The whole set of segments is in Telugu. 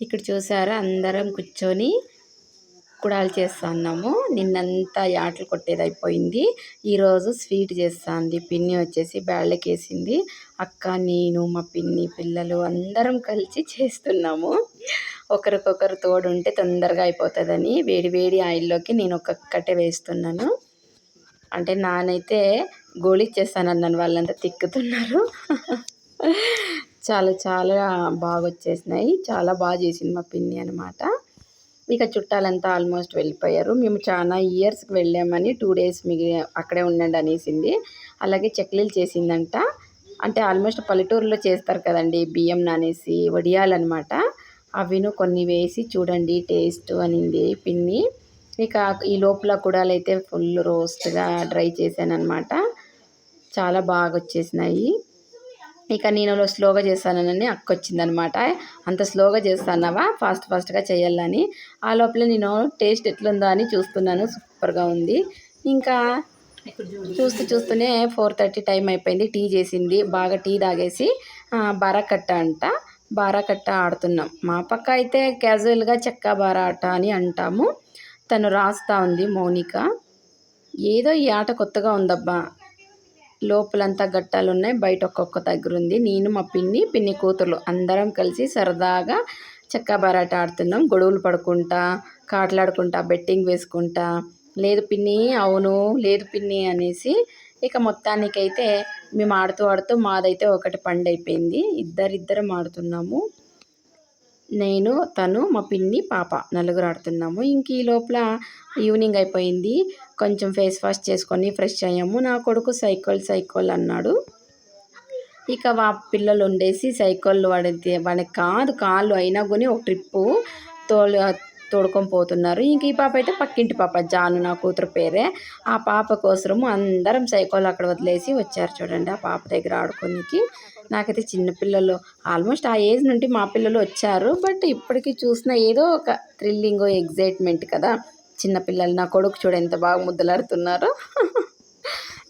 ఇక్కడ చూసారా? అందరం కూర్చొని కుడాలు చేస్తున్నాము నిన్నంతా యాటలు కొట్టేది అయిపోయింది ఈరోజు స్వీట్ చేస్తుంది. పిన్ని వచ్చేసి వేసింది అక్క నేను మా పిన్ని పిల్లలు అందరం కలిసి చేస్తున్నాము. ఒకరికొకరు తోడు ఉంటే తొందరగా అయిపోతుందని వేడి వేడి ఆయిల్లోకి నేను ఒక్కొక్కటే వేస్తున్నాను. అంటే నానైతే గోళీ చేస్తానన్నాను. వాళ్ళంతా తిక్కుతున్నారు. చాలా చాలా బాగా వచ్చేసినాయి చాలా బాగా చేసింది మా పిన్ని అనమాట ఇక చుట్టాలంతా ఆల్మోస్ట్ వెళ్ళిపోయారు. మేము చాలా ఇయర్స్కి వెళ్ళామని టూ డేస్ మిగి అక్కడే ఉండండి అనేసింది. అలాగే చెక్లీలు చేసిందంట. అంటే ఆల్మోస్ట్ పల్లెటూరులో చేస్తారు కదండి బియ్యం నానేసి వడియాలన్నమాట. అవిను కొన్ని వేసి చూడండి టేస్ట్ అనింది పిన్ని. ఇక ఈ లోపల కుడాలైతే ఫుల్ రోస్ట్గా డ్రై చేశాను అనమాట చాలా బాగా వచ్చేసినాయి ఇక నేను స్లోగా చేస్తానని అక్క వచ్చిందనమాట అంత స్లోగా చేస్తానవా ఫాస్ట్ ఫాస్ట్గా చేయాలని. ఆ లోపల నేను టేస్ట్ ఎట్లుందా అని చూస్తున్నాను. సూపర్గా ఉంది. ఇంకా చూస్తూ చూస్తూనే ఫోర్ థర్టీ టైం అయిపోయింది. టీ చేసింది. బాగా టీ తాగేసి బారాకట్ట అంట. బారాకట్ట ఆడుతున్నాం. మా పక్క అయితే క్యాజువల్గా చెక్క బారాట అని అంటాము. తను రాస్తా ఉంది మౌనిక. ఏదో ఈ ఆట కొత్తగా ఉందబ్బా. లోపలంతా గట్టాలు ఉన్నాయి బయట ఒక్కొక్క దగ్గర ఉంది నేను మా పిన్ని పిన్ని కూతురు అందరం కలిసి సరదాగా చెక్క బరాట ఆడుతున్నాం. గొడవలు పడుకుంటా కాట్లాడుకుంటా బెట్టింగ్ వేసుకుంటా. లేదు పిన్ని అవును లేదు పిన్ని అనేసి ఇక మొత్తానికైతే మేము ఆడుతూ ఆడుతూ మాదైతే ఒకటి పండు అయిపోయింది ఇద్దరిద్దరం ఆడుతున్నాము. నేను తను మా పిన్ని పాప నలుగురు ఆడుతున్నాము. ఇంక ఈ లోపల ఈవినింగ్ అయిపోయింది. కొంచెం ఫేస్ వాష్ చేసుకొని ఫ్రెష్ అయ్యాము. నా కొడుకు సైకిల్ సైకిల్ అన్నాడు. ఇక వా పిల్లలు ఉండేసి సైకిల్ వాడితే వాడికి కాదు కాళ్ళు అయినా కొని ఒక ట్రిప్పు తోలు తోడుకొని పోతున్నారు. ఇంక ఈ పాప అయితే పక్కింటి పాప జాను నా కూతురు పేరే. ఆ పాప కోసము అందరం సైకోలు అక్కడ వదిలేసి వచ్చారు చూడండి ఆ పాప దగ్గర ఆడుకోనికి. నాకైతే చిన్నపిల్లలు ఆల్మోస్ట్ ఆ ఏజ్ నుండి మా పిల్లలు వచ్చారు. బట్ ఇప్పటికీ చూసిన ఏదో ఒక థ్రిల్లింగ్ ఎగ్జైట్మెంట్ కదా. చిన్నపిల్లలు నా కొడుకు చూడ ఎంత బాగా ముద్దలాడుతున్నారో.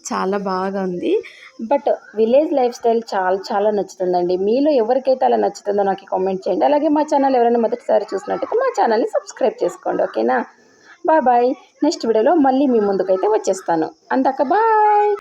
చాలా బాగా ఉంది. బట్ విలేజ్ లైఫ్ స్టైల్ చాలా చాలా నచ్చుతుందండి. మీలో ఎవరికైతే అలా నచ్చుతుందో నాకు కామెంట్ చేయండి. అలాగే మా ఛానల్ ఎవరైనా మొదటిసారి చూసినట్టయితే మా ఛానల్ని సబ్స్క్రైబ్ చేసుకోండి. ఓకేనా? Bye bye. నెక్స్ట్ వీడియోలో మళ్ళీ మీ ముందుకైతే వచ్చేస్తాను. అందాక బాయ్.